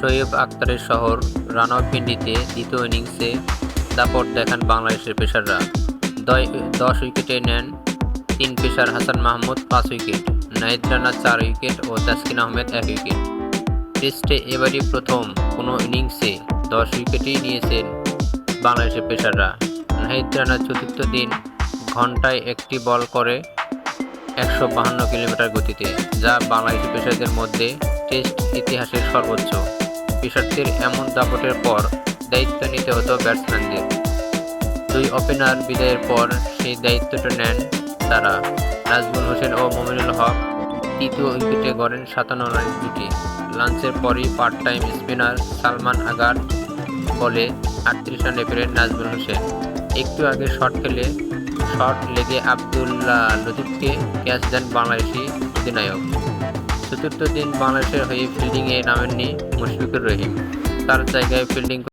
শোয়েব আক্তারের শহর রানাপিন্ডিতে দ্বিতীয় ইনিংসে দাপট দেখান বাংলাদেশের পেসাররা। দয়- দশ উইকেটে নেন তিন পেসার হাসান মাহমুদ, পাঁচ উইকেট। নাহিদ রানা, চার উইকেট ও তাসকিন আহমেদ, এক উইকেট। টেস্টে এবারই প্রথম কোনো ইনিংসে দশ উইকেটই নিয়েছেন বাংলাদেশের পেসাররা। নাহিদ রানা চতুর্থ দিন ঘন্টায় একটি বল করে একশো বাহান্ন কিলোমিটার গতিতে, যা বাংলাদেশি পেশাদের মধ্যে টেস্ট ইতিহাসের সর্বোচ্চ। পেসারদের এমন দাপটের পর দায়িত্ব নিতে হতো ব্যাটসম্যানদের। দুই ওপেনার বিদায়ের পর সেই দায়িত্বটা নেন তারা। নাজমুল হোসেন ও মমিনুল হক তৃতীয় উইকেটে গড়েন সাতান্ন রানের জুটি। লাঞ্চের পরই পার্ট টাইম স্পিনার সালমান আগার বলে আটত্রিশ রানে ফেরেন নাজমুল হোসেন। একটু আগে শট খেলে শট লেগে আবদুল্লাহ লতিফকে ক্যাচ দেন বাংলাদেশি অধিনায়ক। চতুর্থ দিন বাংলাদেশের হয়ে ফিল্ডিংয়ে নামেননি মুশফিকুর রহিম। তার জায়গায় ফিল্ডিং